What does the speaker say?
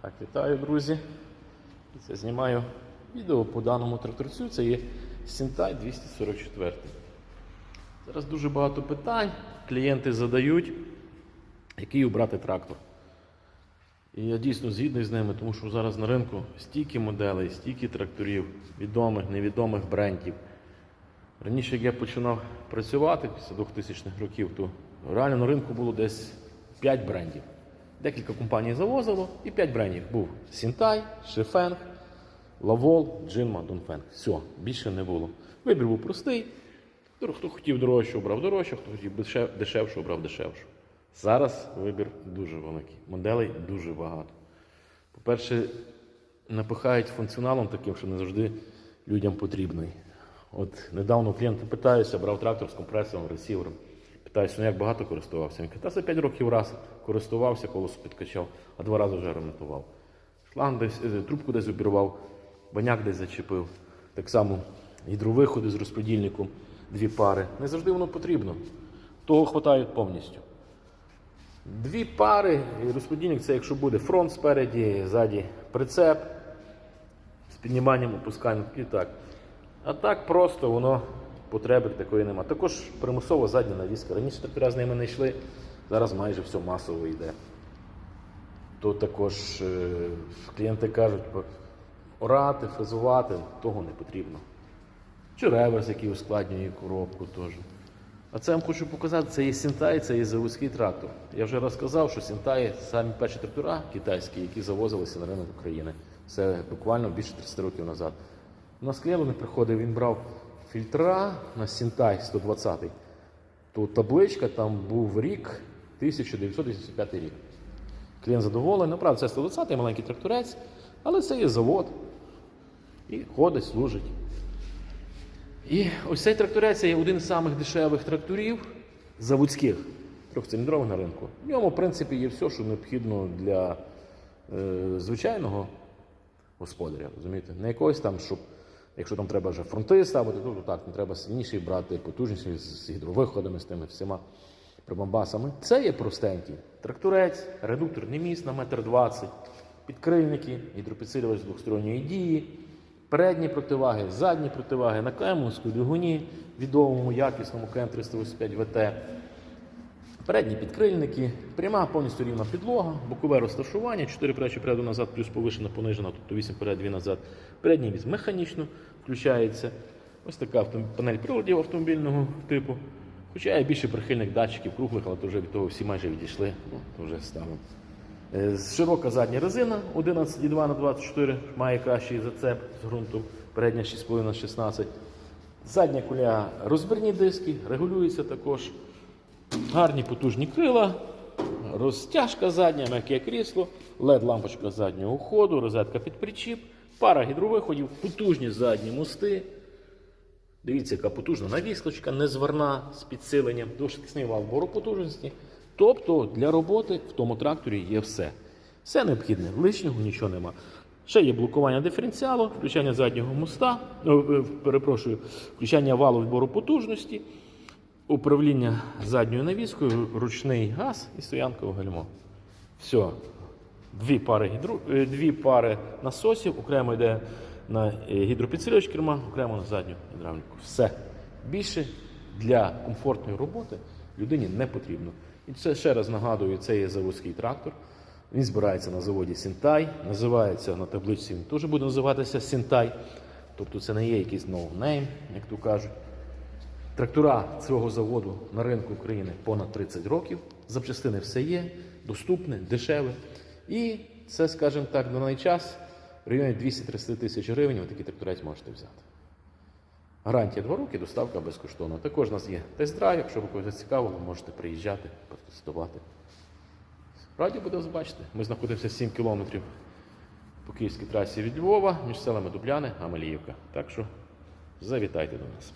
Так, вітаю, друзі. Це знімаю відео по даному тракторцю. Це є Сінтай 244. Зараз дуже багато питань. Клієнти задають, який обрати трактор. І я дійсно згідний з ними, тому що зараз на ринку стільки моделей, стільки тракторів, відомих, невідомих брендів. Раніше, як я починав працювати після 2000-х років, то реально на ринку було десь 5 брендів. Декілька компаній завозило і 5 брендів. Був Сінтай, Шифенг, Лавол, Джинма, Донфенг. Все, більше не було. Вибір був простий. Хто хотів дорожче, обрав дорожче, хто хотів дешевше, обрав дешевше. Зараз вибір дуже великий. Моделей дуже багато. По-перше, напихають функціоналом таким, що не завжди людям потрібний. От недавно клієнта питаюся, брав трактор з компресором, ресівером. Питаюся, ну як багато користувався. Він каже, та за 5 років раз користувався, колесо підкачав, а два рази вже ремонтував. Шланг десь, е, трубку десь обірвав, баняк десь зачепив. Так само гідровиходи з розподільником, дві пари. Не завжди воно потрібно. Того хватає повністю. Дві пари, і розподільник це якщо буде фронт спереді, ззаді прицеп з підніманням, опусканням і так. А так просто воно потреби такої нема. Також примусова задня навіска. Раніше трактора з ними не йшли, зараз майже все масово йде. То також е, клієнти кажуть, орати, фрезувати, того не потрібно. Чи реверс, який ускладнює коробку теж. А це я вам хочу показати, це є Сінтай, це є заводський трактор. Я вже розказав, що Сінтай самі перші трактора китайські, які завозилися на ринок України. Це буквально більше 30 років назад. У нас клієнт приходив, він брав фільтра на Сінтай 120 то табличка там був рік 1985 рік. Клієнт задоволений, ну, правда, це 120 маленький тракторець, але це є завод. І ходить, служить. І ось цей тракторець є один з самих дешевих тракторів заводських, трьохциліндрових на ринку. В ньому, в принципі, є все, що необхідно для е, звичайного господаря. розумієте? Не якогось там, щоб, якщо там треба вже фронти ставити, то, то так, не треба сильніший брати, потужніший з гідровиходами, з тими всіма прибамбасами. Це є простенький. Тракторець, редукторний міст на метр двадцять, підкрильники, гідропідсилювач з двохсторонньої дії. Передні противаги, задні противаги на Клемонську двигуні, відомому якісному КМ385 ВТ. Передні підкрильники, пряма повністю рівна підлога, бокове розташування, 4 передачі переду назад, плюс повишена, понижена, тобто 8 перед, 2 назад. Передній віз механічно включається. Ось така панель приладів автомобільного типу. Хоча я більше прихильник датчиків круглих, але то вже від того всі майже відійшли, ну, то вже ставимо. Е, Широка задня резина 11,2 на 24 має кращий зацеп з ґрунтом, передня 6,5 на 16. Задня куля розбірні диски, регулюється також. Гарні потужні крила, розтяжка задня, м'яке крісло, led лампочка заднього ходу, розетка під причіп, пара гідровиходів, потужні задні мости. Дивіться, яка потужна навіскочка, незварна з підсиленням, двошкісний вал бору потужності. Тобто для роботи в тому тракторі є все. Все необхідне, лишнього нічого нема. Ще є блокування диференціалу, включання заднього моста, е, перепрошую, включання валу відбору потужності, управління задньою навіскою, ручний газ і стоянкове гальмо. Все. Дві пари, гідру... е, дві пари насосів, окремо йде на е, гідропідсилювач керма, окремо на задню гідравліку. Все. Більше для комфортної роботи людині не потрібно. І це ще раз нагадую, це є заводський трактор. Він збирається на заводі Сінтай, називається на табличці, він теж буде називатися Сінтай. Тобто це не є якийсь ноунейм, як то кажуть. Трактора цього заводу на ринку України понад 30 років. Запчастини все є, доступне, дешеве. І це, скажімо так, на даний час в районі 230 тисяч гривень ви такий тракторець можете взяти. Гарантія 2 роки, доставка безкоштовна. Також у нас є тест-драйв, якщо ви когось цікаво, ви можете приїжджати, протестувати. Раді буде вас бачити. Ми знаходимося 7 кілометрів по київській трасі від Львова між селами Дубляни, Амаліївка. Так що завітайте до нас.